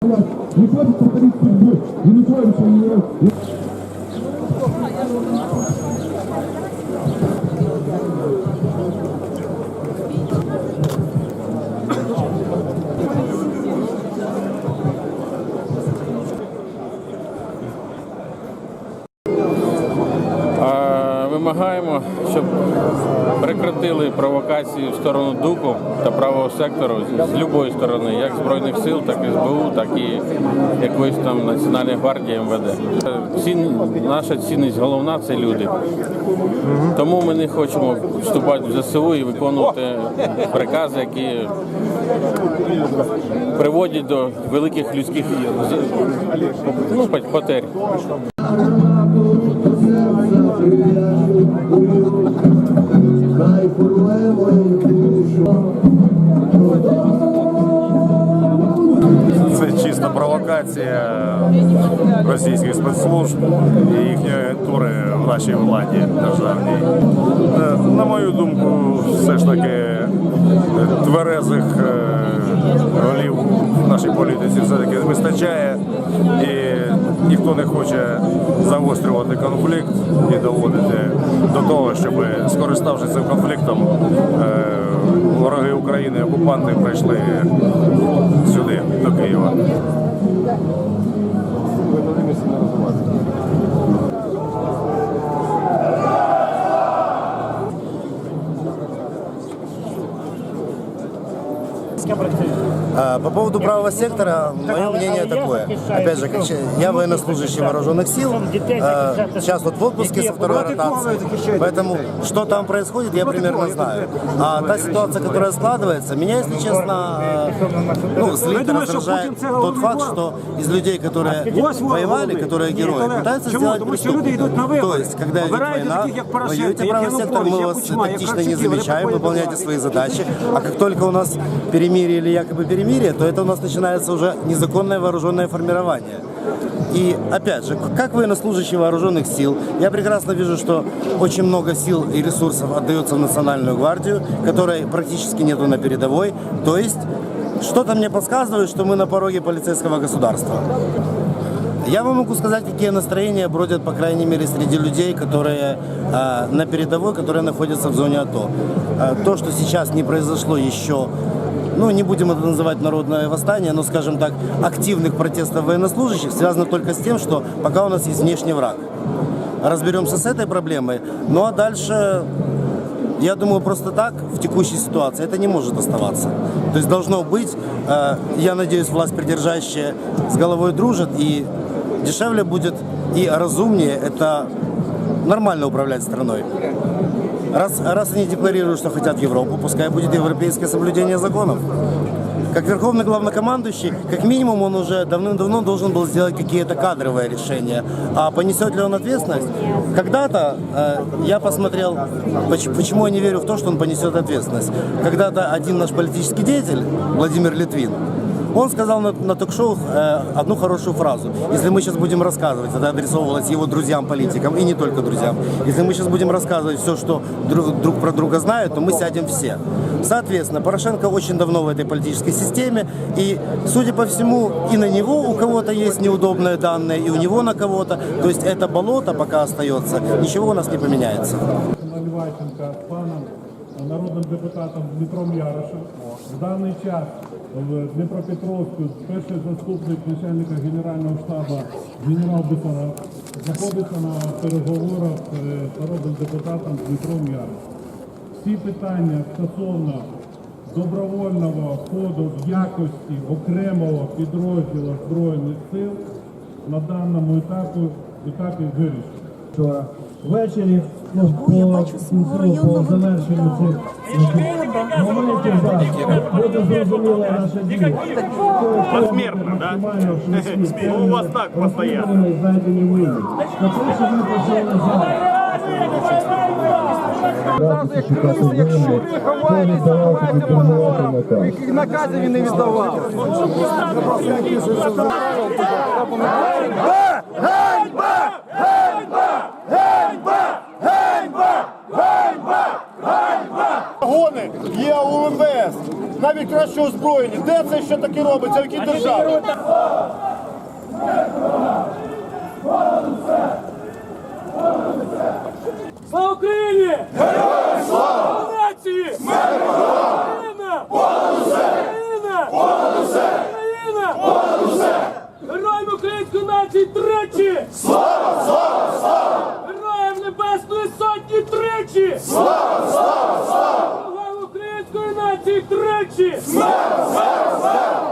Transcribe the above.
Не хочет повторить судьбу Януковича и Вимагаємо, щоб прекратили провокації в сторону ДУКу та правого сектору з будь-якої сторони, як Збройних сил, так і СБУ, так і якоїсь там Національної гвардії МВД. Цін, наша цінність головна це люди. Тому ми не хочемо вступати в ЗСУ і виконувати прикази, які приводять до великих людських ну, потерь. Хай. Це чиста провокація російських спецслужб і їхньої тури в нашій владі державній. Е, На мою думку, все ж таки е, тверезих е, голів нашій політиці все-таки вистачає, і ніхто не хоче загострювати конфлікт і доводити до того, щоб скориставшись цим конфліктом, е, вороги України, окупанти прийшли сюди, до Києва. По поводу правого сектора, мое мнение такое. Опять же, я военнослужащий вооруженных сил, а, сейчас вот в отпуске со второй ротации, поэтому что там происходит, я примерно знаю. А та ситуация, которая складывается, меня, если честно, а, ну, злит, раздражает тот факт, что из людей, которые воевали, которые герои, пытаются сделать преступников. То есть, когда идет война, воюете правый сектор, мы вас тактично не замечаем, выполняйте свои задачи, а как только у нас перемирие или якобы перемирие, то это у нас начинается уже незаконное вооруженное формирование. И опять же, как военнослужащий вооруженных сил, я прекрасно вижу, что очень много сил и ресурсов отдается в Национальную гвардию, которой практически нету на передовой. То есть что-то мне подсказывает, что мы на пороге полицейского государства. Я вам могу сказать, какие настроения бродят, по крайней мере, среди людей, которые э, на передовой, которые находятся в зоне АТО. Э, то, что сейчас не произошло еще, ну, не будем это называть народное восстание, но, скажем так, активных протестов военнослужащих, связано только с тем, что пока у нас есть внешний враг. Разберемся с этой проблемой. Ну а дальше я думаю, просто так в текущей ситуации это не может оставаться. То есть должно быть, э, я надеюсь, власть придержащая с головой дружит и дешевле будет и разумнее это нормально управлять страной. Раз, раз они декларируют, что хотят Европу, пускай будет европейское соблюдение законов. Как верховный главнокомандующий, как минимум он уже давным-давно должен был сделать какие-то кадровые решения. А понесет ли он ответственность? Когда-то э, я посмотрел, поч- почему я не верю в то, что он понесет ответственность. Когда-то один наш политический деятель, Владимир Литвин, он сказал на, на ток-шоу э, одну хорошую фразу. Если мы сейчас будем рассказывать, это адресовывалось его друзьям-политикам и не только друзьям. Если мы сейчас будем рассказывать все, что друг, друг про друга знают, то мы сядем все. Соответственно, Порошенко очень давно в этой политической системе, и, судя по всему, и на него у кого-то есть неудобные данные, и у него на кого-то. То есть это болото пока остается, ничего у нас не поменяется. Народним депутатом Дмитром Ярошем. В даний час в Дніпропетровську перший заступник начальника Генерального штабу генерал Бесараб знаходиться на переговорах е, з народним депутатом Дмитром Ярошем. Всі питання стосовно добровольного входу в якості окремого підрозділу Збройних сил на даному етапі, етапі вирішено. Ввечері ну, по кінцю, по завершенню цих моментів да, буде зрозуміло наше діло. Посмертно, да? Ну, у вас так постоянно. Знайдені винні. На те, ми почали зараз. Якщо ви ховаєтеся, ховаєте мотор, яких наказів він не віддавав. Гони є у МВС. Навіть краще озброєні. Де це ще таке робиться? В якій державі? Слава Україні! Героям слава! Нації! Смерть Україна! Понад усе! Україна! Понад усе! Україна! Понад усе! Героям української нації тричі! Слава! Слава! Слава! Героям Небесної Сотні тричі! Слава! Слава! Слава! Героям української нації тричі! Смерть! Смерть! Смерть!